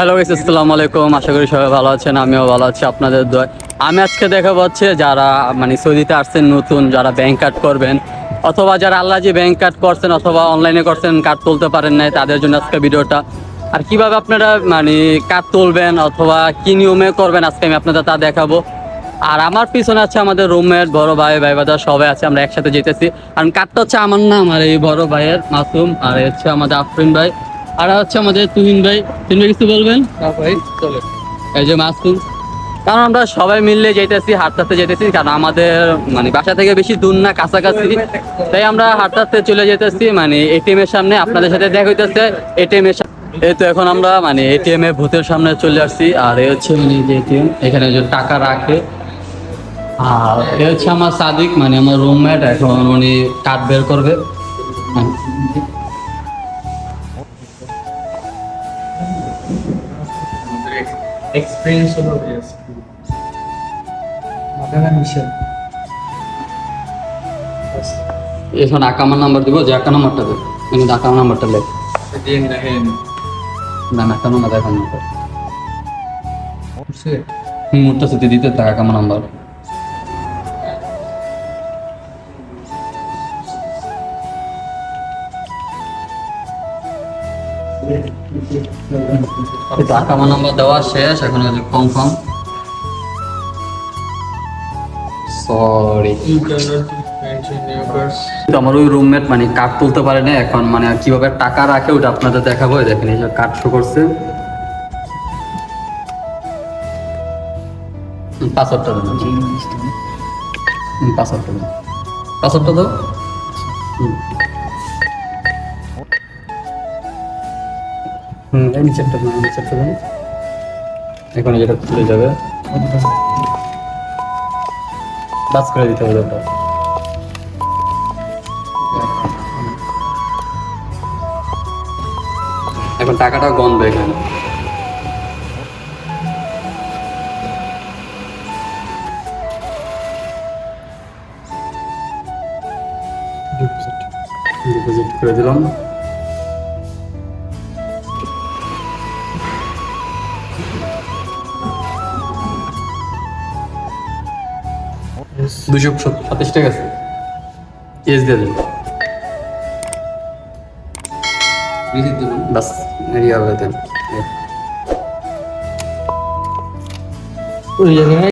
Hello guys আসসালামু আলাইকুম। আশা করি সবাই ভালো আছেন, আমিও ভালো আছি আপনাদের দোয়ায়। আমি আজকে দেখাবো হচ্ছে যারা মানে সৌদিতে আসছেন, নতুন যারা ব্যাংক কার্ড করবেন, অথবা যারা আল্লাহ যে ব্যাংক কার্ড করছেন অথবা অনলাইনে করছেন কার্ড তুলতে পারেন নাই, তাদের জন্য আজকে ভিডিওটা। আর কীভাবে আপনারা মানে কার্ড তুলবেন অথবা কি নিয়মে করবেন, আজকে আমি আপনাদের তা দেখাবো। আর আমার পিছনে আছে আমাদের রুমমেট বড় ভাই ভাই বাদা সবাই আছে, আমরা একসাথে যেতেছি। কারণ কার্ডটা হচ্ছে আমার না আমার এই বড় ভাইয়ের মাসুম, আর হচ্ছে আমাদের আফরিন ভাই। আর হচ্ছে আমাদের তুহিন ভাই। তুহিন ভাই কিছু বলবেন? ভাই চলে। এই যে মাসুম। কারণ আমরা সবাই মিললে যেতেছি হাঁটতে যেতেছি কারণ আমাদের মানে বাসা থেকে বেশি দূর না কাছাকাছি। তাই আমরা হাঁটতে চলে যেতেছি মানে এটিএম এর সামনে আপনাদের সাথে দেখা হইতেছে এটিএম এর এই তো এখন আমরা মানে এটিএম এ ভূতের সামনে চলে আসছি আর এ হচ্ছে মানে যে এটিএম এখানে যে টাকা রাখে। আর এ হচ্ছে আমার সাদিক মানে আমার রুমমেট এখন উনি কার্ড বের করবে। এক্সপিরিয়েন্স হলো মাদানা মিশন। এখন আকামার নাম্বার দিব যে আকা নাম্বারটা দেব। মানে আকামার নাম্বারটা লেখ না না আকামার নাম্বার এখন নাম্বার হুম সাথে দিতে থাক আকামার নাম্বার আকামার নাম্বার দেওয়া শেষ এখন কনফার্ম সরি আমার ওই রুমমেট মানে কার্ড তুলতে পারে না এখন মানে কীভাবে টাকা রাখে ওটা আপনাদের দেখাবো। দেখেন এই যে কার্ড শো করছে। পাসওয়ার্ডটা দেন। পাসওয়ার্ডটা দেন। পাসওয়ার্ডটা দাও। হুম। হুম, এই নিচেরটা দেন নিচেরটা দেন এখন যেটা খুলে যাবে। বাস করে দিতে হবে ওটা। এখন টাকাটা গন্ধ এখানে। ডিপোজিট করে দিলাম। দুশো সাতাশ টাকা আছে এস দিয়ে দেন রিসিট দেবেন বাস এরিয়া হবে দেন ওই জায়গায়